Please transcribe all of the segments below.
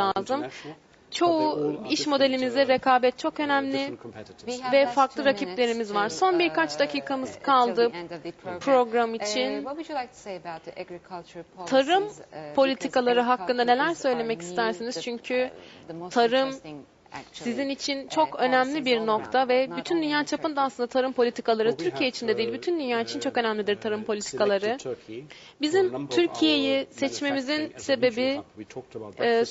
lazım. Çoğu iş modelimizde uh, rekabet çok önemli different competitors. ve farklı rakiplerimiz var. Son birkaç dakikamız kaldı program için. Tarım politikaları hakkında neler söylemek istersiniz? Çünkü tarım Sizin için çok önemli bir nokta ve bütün dünya çapında aslında tarım politikaları Türkiye içinde değil, bütün dünya için çok önemlidir tarım politikaları. Bizim Türkiye'yi seçmemizin sebebi e,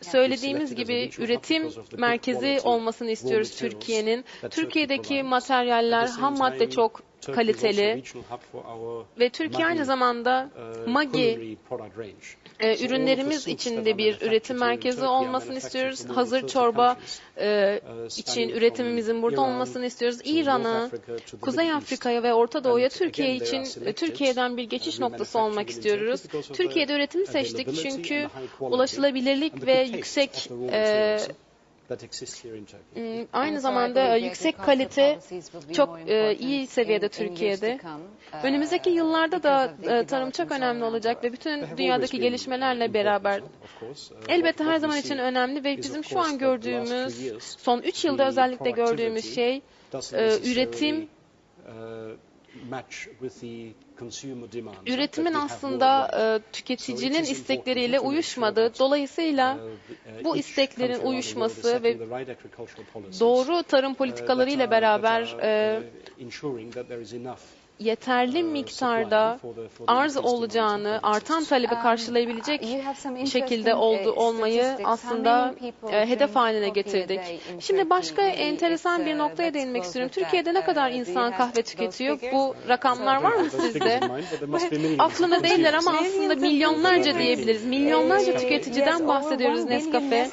söylediğimiz gibi üretim merkezi olmasını istiyoruz Türkiye'nin. Türkiye'deki materyaller, ham madde çok kaliteli. ve Türkiye aynı zamanda MAGI e, ürünlerimiz için de bir üretim merkezi olmasını istiyoruz. Hazır çorba e, için üretimimizin burada olmasını istiyoruz. İran'a, Kuzey Afrika'ya ve Orta Doğu'ya Türkiye için e, Türkiye'den bir geçiş noktası olmak istiyoruz. Türkiye'de üretimi seçtik çünkü ulaşılabilirlik ve yüksek e, m, aynı zamanda e, yüksek kalite çok e, iyi seviyede Türkiye'de. Önümüzdeki yıllarda da e, tarım çok önemli olacak ve bütün dünyadaki gelişmelerle beraber elbette her zaman için önemli ve bizim şu an gördüğümüz son 3 yılda özellikle gördüğümüz şey e, üretim üretimin aslında e, tüketicinin istekleriyle uyuşmadı. Dolayısıyla bu isteklerin uyuşması ve doğru tarım politikalarıyla beraber yeterli miktarda arz olacağını, artan talebi karşılayabilecek şekilde oldu olmayı aslında e, hedef haline getirdik. Şimdi başka enteresan bir noktaya değinmek istiyorum. Türkiye'de ne kadar insan kahve tüketiyor? Bu rakamlar var mı sizde? Aklımda değiller ama aslında milyonlarca diyebiliriz. Milyonlarca tüketiciden bahsediyoruz Nescafe.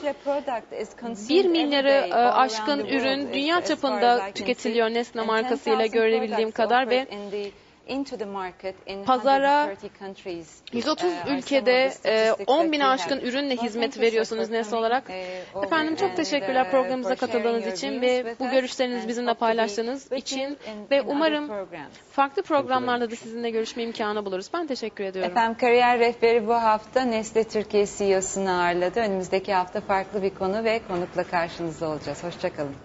Bir milyarı e, aşkın ürün dünya çapında tüketiliyor Nesne markasıyla görebildiğim kadar ve pazara 130 ülkede e, 10 bin aşkın ürünle hizmet veriyorsunuz Nesne olarak. Efendim çok teşekkürler programımıza katıldığınız için ve bu görüşlerinizi bizimle paylaştığınız için ve umarım farklı programlarda da sizinle görüşme imkanı buluruz. Ben teşekkür ediyorum. Efendim kariyer rehberi bu hafta Nestle Türkiye CEO'sunu ağırladı. Önümüzdeki hafta farklı bir konu ve konukla karşınızda olacağız. Hoşçakalın.